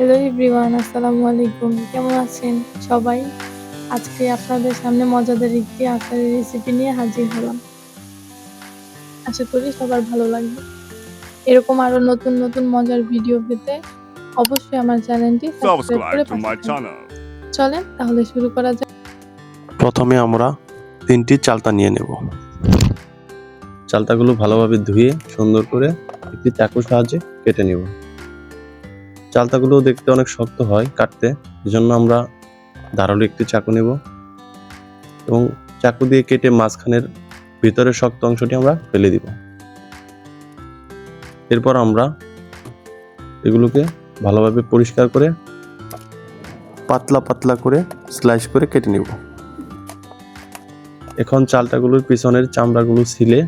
Hello everyone আসসালামু আলাইকুম। কেমন আছেন সবাই? আজকে আপনাদের সামনে মজাদার একটি আচারের রেসিপি নিয়ে হাজির হলাম। আশা করি সবার ভালো লাগবে। এরকম আরও নতুন নতুন মজার ভিডিও পেতে অবশ্যই আমার চ্যানেলটি সাবস্ক্রাইব করে. চলেন তাহলে শুরু করা যাক। প্রথমে আমরা তিনটি চালতা নিয়ে নেব। চালতাগুলো ভালোভাবে ধুয়ে সুন্দর করে একটি চাকুর সাহায্যে কেটে নেব। চালতাগুলো দেখতে অনেক শক্ত হয় কাটতে। এজন্য আমরা ধারালো একটি চাকু নেব এবং চাকু দিয়ে কেটে মাঝখানের ভিতরের শক্ত অংশটি আমরা ফেলে দিব। এরপর আমরা এগুলোকে ভালোভাবে পরিষ্কার করে পাতলা পাতলা করে স্লাইস করে কেটে নেব। এখন চালটাগুলোর পিছনের চামড়াগুলো ছিলে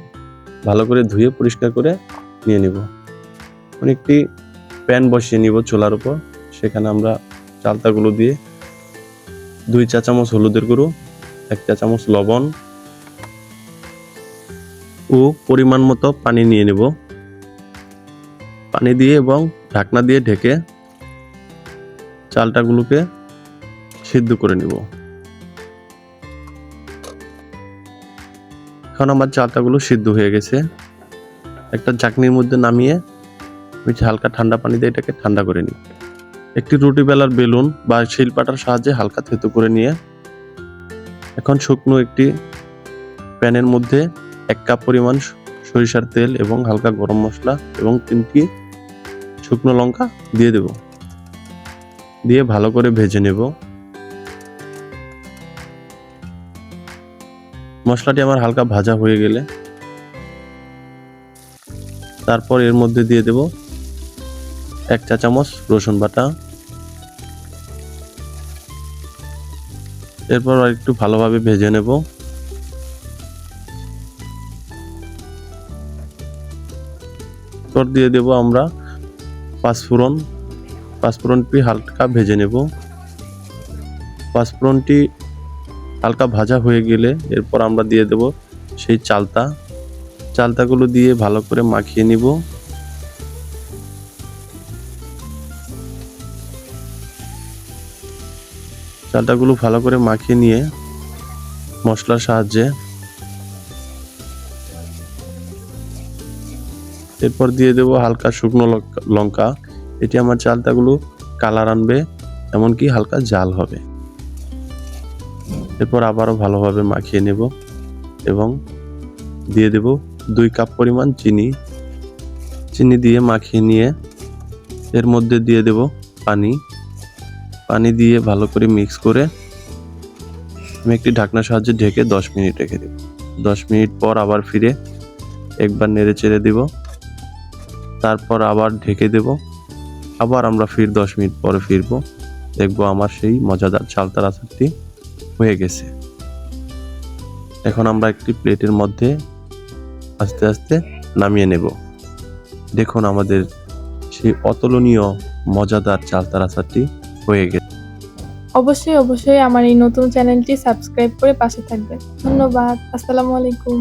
ভালো করে ধুয়ে পরিষ্কার করে নিয়ে নিব। এখন একটি প্যান বসিয়ে নিব চুলার উপর। সেখানে আমরা চালতাগুলো দিয়ে দুই চা চামচ হলুদের গুঁড়ো, এক চা চামচ লবণ ও পরিমাণ মতো পানি নিয়ে নেব। পানি দিয়ে এবং ঢাকনা দিয়ে ঢেকে চালটাগুলোকে সিদ্ধ করে নিব। এখন আমার চালটাগুলো সিদ্ধ হয়ে গেছে। একটা চাকনির মধ্যে নামিয়ে আমি হালকা ঠান্ডা পানি দিয়ে এটাকে ঠান্ডা করে নিই। একটি রুটি বেলার বেলুন বা শিলপাটার সাহায্যে হালকা থেতু করে নিয়ে এখন শুকনো একটি প্যানের মধ্যে এক কাপ পরিমাণ সরিষার তেল এবং হালকা গরম মশলা এবং তিনটি শুকনো লঙ্কা দিয়ে দেব। দিয়ে ভালো করে ভেজে নেব। মশলাটি আমার হালকা ভাজা হয়ে গেলে তারপর এর মধ্যে দিয়ে দেব এক চা চামচ রসুন বাটা। এরপর আর একটু ভালোভাবে ভেজে নেব। দিয়ে দেব আমরা পাঁচফোড়ন। পাঁচফোড়নটি হালকা ভেজে নেব। পাঁচফোড়নটি হালকা ভাজা হয়ে গেলে এরপর আমরা দিয়ে দেব সেই চালতা। চালতাগুলো দিয়ে ভালো করে মাখিয়ে নিব। চালটাগুলো ভালো করে মাখিয়ে নিয়ে মশলার সাহায্যে এরপর দিয়ে দেব হালকা শুকনো লঙ্কা- এটি আমার চালতাগুলো কালার আনবে, এমনকি হালকা জাল হবে। এরপর আবারও ভালোভাবে মাখিয়ে নেব এবং দিয়ে দেব দুই কাপ পরিমাণ চিনি। চিনি দিয়ে মাখিয়ে নিয়ে এর মধ্যে দিয়ে দেব পানি। পানি দিয়ে ভালো করে মিক্স করে আমি একটি ঢাকনার সাহায্যে ঢেকে দশ মিনিট রেখে দেব। দশ মিনিট পর আবার ফিরে একবার নেড়ে চেড়ে দেব। তারপর আবার ঢেকে দেব। আবার আমরা ফির দশ মিনিট পরে ফিরবো। দেখব আমার সেই মজাদার চালতার আচারটি হয়ে গেছে। এখন আমরা একটি প্লেটের মধ্যে আস্তে আস্তে নামিয়ে নেব। দেখুন আমাদের সেই অতুলনীয়, মজাদার চালতার আচারটি হয়ে গেছে। অবশ্যই অবশ্যই আমার এই নতুন চ্যানেলটি সাবস্ক্রাইব করে পাশে থাকবেন। ধন্যবাদ, আসসালামু আলাইকুম।